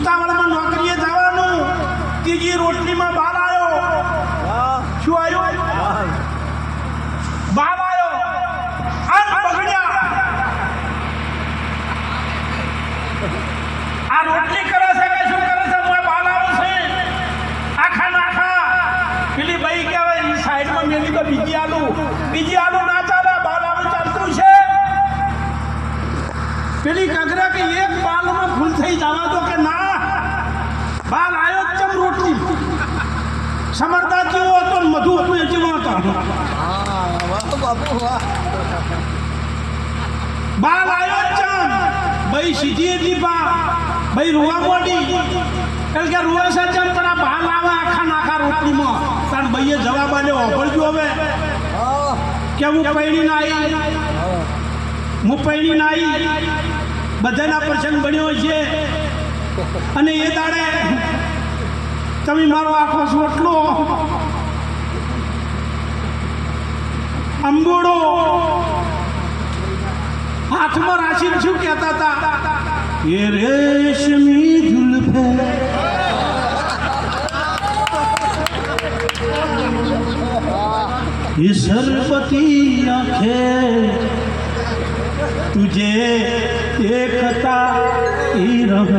ઉતાવળમાં નોકરીએ જવાનું. ત્રીજી રોટલીમાં બાર આવ્યો શું આવ્યો બાર આવ્યો આ પકડ્યા. આ રોટલી કરે છે કે કરે છે? હું બાર આખા નાખા. પેલી ભાઈ કહેવાય સાઈડમાં મેલી તો બીજી આલુ. બીજી આલુ ના ચાલે પેલી કગરા કે એક બાલમાં ફૂલ થઈ જવા દો કે ના? બાલ આવ્યો ચમ રોટલી? સમરતા કેવો હતો? મધુ હતું એ જેવો હતો? બાલ આવ્યો ચમ ભાઈ સીધી હતી બા ભાઈ રૂવા મોડી એટલે કે રૂવા છે ચમ પણ આ બાલ આવે આખા નાખા રોટલીમાં. તાર ભાઈએ જવાબ આલ્યો ઓભળજો હવે. કે હું પૈણી ના આવી મુંબઈની નાઈ બધાના પ્રસંગ બન્યો છે. અને એ દાડે તમે મારો આખો સોટલો અંબોડો હાથમાં રાશિ શું કહેતા હતા? એ રેશમી જુલ્ફે. એ સરપતિ આંખે तुझे एकता ही रह